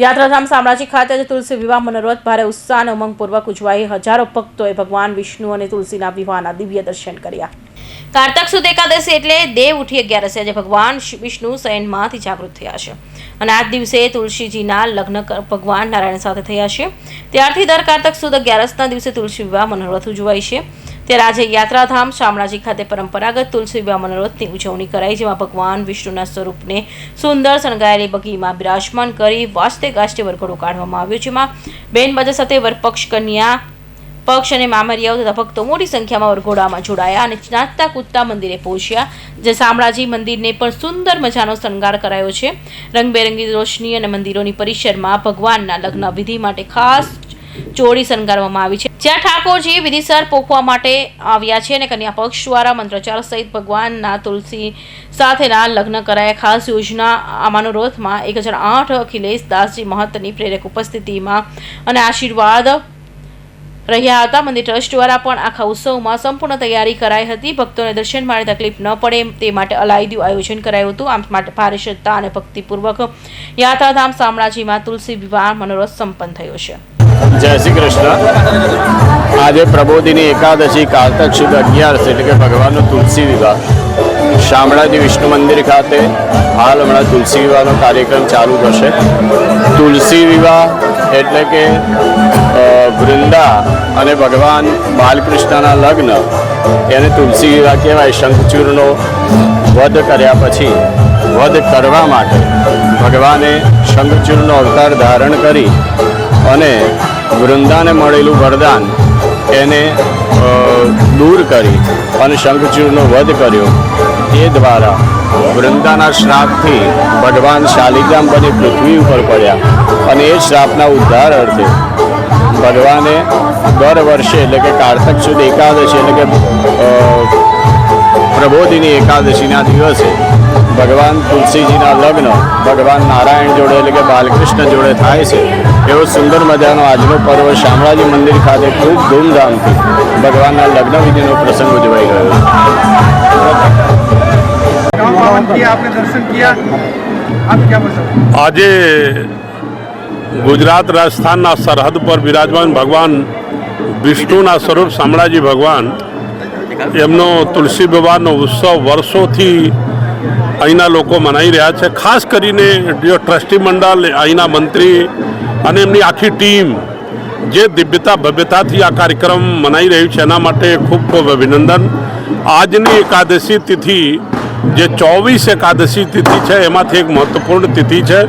યાત્રાધામ શામળાજી ખાતે આજે તુલસી વિવાહ મનોરથ ભારે ઉત્સાહ અને ઉમંગપૂર્વક ઉજવાઈ. હજારો ભક્તોએ ભગવાન વિષ્ણુ અને તુલસીના વિવાહના દિવ્ય દર્શન કર્યા. કારતક સુદ એકાદશી એટલે દેવ ઉઠી અગિયારસે આજે ભગવાન વિષ્ણુ શયનમાંથી જાગૃત થયા છે. અને આ દિવસે તુલસીજીના લગ્ન ભગવાન નારાયણ સાથે થયા છે. ત્યારથી દર કારતક સુદ અગિયારસના દિવસે તુલસી વિવાહ મનોરથ ઉજવાય છે. ત્યારે આજે યાત્રાધામ શામળાજી ખાતે પરંપરાગત તુલસી વિવાહ મનોરથની ઉજવણી કરાઈ, જેમાં ભગવાન વિષ્ણુના સ્વરૂપને સુંદર શણગાયેલી બગીમાં બિરાજમાન કરી વાસ્તે ગાસ્તે વરઘોડો કાઢવામાં આવ્યો, જેમાં બેન બાજા સાથે વરપક્ષ કન્યા, પક્ષ અને મામરિયાઓ તથા ભક્તો મોટી સંખ્યામાં વરઘોડામાં જોડાયા અને નાચતા કૂદતા મંદિરે પહોંચ્યા, જે શામળાજી મંદિરને પણ સુંદર મજાનો શણગાર કરાયો છે. રંગબેરંગી રોશની અને મંદિરોની પરિસરમાં ભગવાનના લગ્ન વિધિ માટે ખાસ ચોળી શણગારવામાં આવી છે. જ્યાં ઠાકોરજી વિધિસર પોખવા માટે આવ્યા છે અને કન્યા પક્ષ દ્વારા મંત્રોચ્ચાર સહિત ભગવાનના તુલસી સાથેના લગ્ન કરાયા. ખાસ યોજના આ મનોરથમાં એક હજાર આઠ અખિલેશ દાસજી મહંતની પ્રેરક ઉપસ્થિતિમાં અને આશીર્વાદ રહ્યા હતા. મંદિર ટ્રસ્ટ દ્વારા પણ આખા ઉત્સવમાં સંપૂર્ણ તૈયારી કરાઈ હતી. ભક્તોને દર્શન માટે તકલીફ ન પડે તે માટે અલાયદું આયોજન કરાયું હતું. આમ માટે ભારે શ્રદ્ધા અને ભક્તિપૂર્વક યાત્રાધામ શામળાજીમાં તુલસી વિવાહ મનોરથ સંપન્ન થયો છે. જય શ્રી કૃષ્ણ. આજે પ્રબોધિની એકાદશી કારતક શુદ્ધ અગિયારસ એટલે કે ભગવાનનો તુલસી વિવાહ. શામળાજી વિષ્ણુ મંદિર ખાતે હાલ હમણાં તુલસી વિવાહનો કાર્યક્રમ ચાલુ થશે. તુલસી વિવાહ એટલે કે વૃંદા અને ભગવાન બાલકૃષ્ણના લગ્ન. એને તુલસી વિવાહ કહેવાય. શંખચૂરનો વધ કર્યા પછી વધ કરવા માટે ભગવાને શંખચૂરનો અવતાર ધારણ કરી અને વૃંદાને મળેલું વરદાન એને દૂર કરી અને શંખચૂરનો વધ કર્યો. એ દ્વારા વૃંદાના શ્રાપથી ભગવાન શાલિગ્રામ બની પૃથ્વી ઉપર પડ્યા અને એ શ્રાપના ઉદ્ધાર અર્થે ભગવાને દર વર્ષે એટલે કે કારતક સુદ એકાદશી એટલે કે પ્રબોધિની એકાદશીના દિવસે ભગવાન તુલસીજીના લગ્ન ભગવાન નારાયણ જોડે એટલે કે બાલકૃષ્ણ જોડે થાય છે એવો સુંદર મજાનો આજનો પર્વ શામળાજી મંદિર ખાતે ખૂબ ધૂમધામથી ભગવાનના લગ્ન વિધિનો પ્રસંગ ઉજવાઈ રહ્યો છે. આજે ગુજરાત રાજસ્થાનના સરહદ પર બિરાજમાન ભગવાન વિષ્ણુના સ્વરૂપ શામળાજી ભગવાન એમનો તુલસી વિવાહનો ઉત્સવ વર્ષોથી અહીંના લોકો મનાઈ રહ્યા છે. ખાસ કરીને જો ટ્રસ્ટી મંડળ, અહીંના મંત્રી અને એમની આખી ટીમ જે દિવ્યતા, ભવ્યતાથી આ કાર્યક્રમ મનાઈ રહ્યું છે, એના માટે ખૂબ ખૂબ અભિનંદન. આજની એકાદશી તિથિ જે ચોવીસ એકાદશી તિથિ છે, એમાંથી એક મહત્વપૂર્ણ તિથિ છે.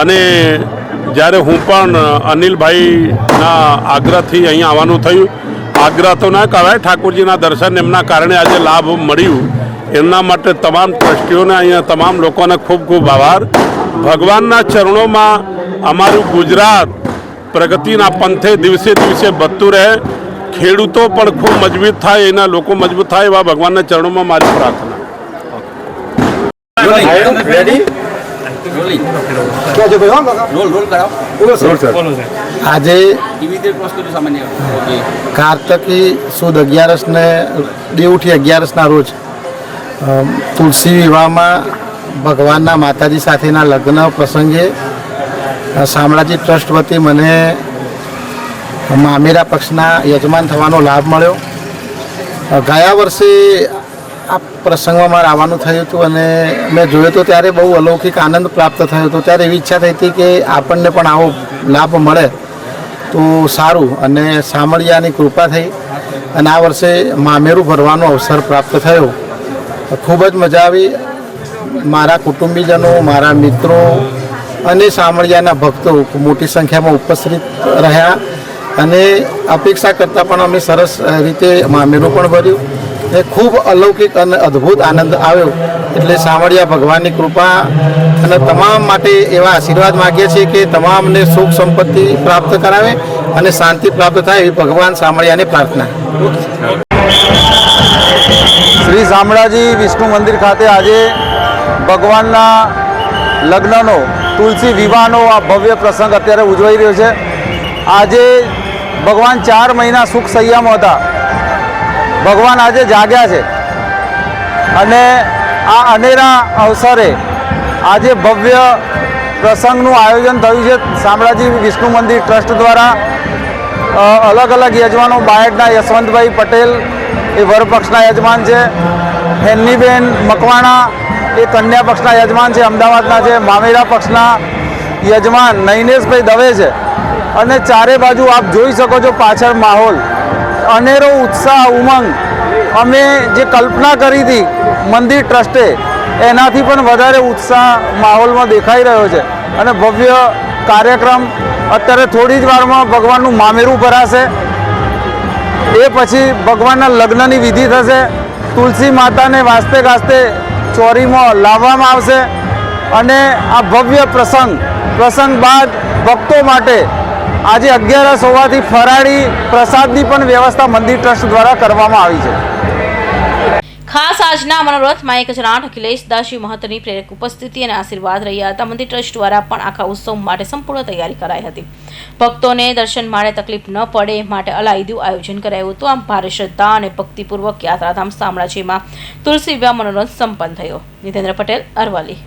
અને જ્યારે હું પણ અનિલભાઈના આગ્રહથી અહીં આવવાનું થયું, આગ્રહ તો ના કહેવાય, ઠાકોરજીના દર્શન એમના કારણે આજે લાભ મળ્યું. એમના માટે તમામ ટ્રસ્ટીઓને અહીંયા તમામ લોકોને ખૂબ ખૂબ આભાર. ભગવાનના ચરણોમાં અમારું ગુજરાત પ્રગતિના પંથે દિવસે દિવસે વધતું રહે. ખેડૂતો પણ ખૂબ મજબૂત થાય એના લોકો મજબૂત થાય એવા ભગવાનના ચરણોમાં મારી પ્રાર્થના. આજે કાર્તકી સુદ અગિયારસને દેવઠી અગિયારસના રોજ તુલસી વિવાહમાં ભગવાનના માતાજી સાથેના લગ્ન પ્રસંગે શામળાજી ટ્રસ્ટ વતી મને મામેરા પક્ષના યજમાન થવાનો લાભ મળ્યો. ગયા વર્ષે આ પ્રસંગમાં મારે આવવાનું થયું હતું અને મેં જોયું તો ત્યારે બહુ અલૌકિક આનંદ પ્રાપ્ત થયો હતો. ત્યારે એવી ઈચ્છા થઈ હતી કે આપણને પણ આવો લાભ મળે તો સારું અને સામળિયાની કૃપા થઈ અને આ વર્ષે મામેરું ભરવાનો અવસર પ્રાપ્ત થયો. ખૂબ જ મજા આવી. મારા કુટુંબીજનો, મારા મિત્રો અને સામળિયાના ભક્તો મોટી સંખ્યામાં ઉપસ્થિત રહ્યા અને અપેક્ષા કરતાં પણ અમે સરસ રીતે મામેરું પણ ભર્યું. એ ખૂબ અલૌકિક અને અદ્ભુત આનંદ આવ્યો. એટલે સામળિયા ભગવાનની કૃપા અને તમામ માટે એવા આશીર્વાદ માગીએ છીએ કે તમામને સુખ સંપત્તિ પ્રાપ્ત કરાવે અને શાંતિ પ્રાપ્ત થાય એવી ભગવાન સામળિયાની પ્રાર્થના. શ્રી શામળાજી વિષ્ણુ મંદિર ખાતે આજે ભગવાનના લગ્નનો તુલસી વિવાહનો આ ભવ્ય પ્રસંગ અત્યારે ઉજવાઈ રહ્યો છે. આજે ભગવાન ચાર મહિના સુખ સૈયામાં હતા. ભગવાન આજે જાગ્યા છે. અને આ અનેરા અવસરે આજે ભવ્ય પ્રસંગનું આયોજન થયું છે. શામળાજી વિષ્ણુ મંદિર ટ્રસ્ટ દ્વારા અલગ અલગ યજમાનો બાયડના યશવંતભાઈ પટેલ એ વરપક્ષના યજમાન છે. હેન્નીબેન મકવાણા એ કન્યા પક્ષના યજમાન છે. અમદાવાદના છે. મામેરા પક્ષના યજમાન નૈનેશભાઈ દવે છે. અને ચારે બાજુ આપ જોઈ શકો છો પાછળ માહોલ. અનેરો ઉત્સાહ, ઉમંગ. અમે જે કલ્પના કરી હતી મંદિર ટ્રસ્ટે, એનાથી પણ વધારે ઉત્સાહ માહોલમાં દેખાઈ રહ્યો છે. અને ભવ્ય કાર્યક્રમ અત્યારે થોડી જ વારમાં ભગવાનનું મામેરું ભરાશે. એ પછી ભગવાનના લગ્નની વિધિ થશે. તુલસી માતાને વાસ્તે ગાસ્તે ચોરીમાં લાવવામાં આવશે. અને આ ભવ્ય પ્રસંગ પ્રસંગ બાદ ભક્તો માટે આજે અગિયારસ હોવાથી ફરાળી પ્રસાદની પણ વ્યવસ્થા મંદિર ટ્રસ્ટ દ્વારા કરવામાં આવી છે. ખાસ આજના મનોરથમાં એક હજાર આઠ અખિલેશ મહત્વની પ્રેરક ઉપસ્થિતિ અને આશીર્વાદ રહ્યા હતા. મંદિર ટ્રસ્ટ દ્વારા પણ આખા ઉત્સવ માટે સંપૂર્ણ તૈયારી કરાઈ હતી. ભક્તોને દર્શન માટે તકલીફ ન પડે માટે અલાયદું આયોજન કરાયું હતું. આમ ભારે શ્રદ્ધા અને ભક્તિપૂર્વક યાત્રાધામ શામળાજીમાં તુલસી વિવાહ મનોરથ સંપન્ન થયો. નિતેન્દ્ર પટેલ, અરવલ્લી.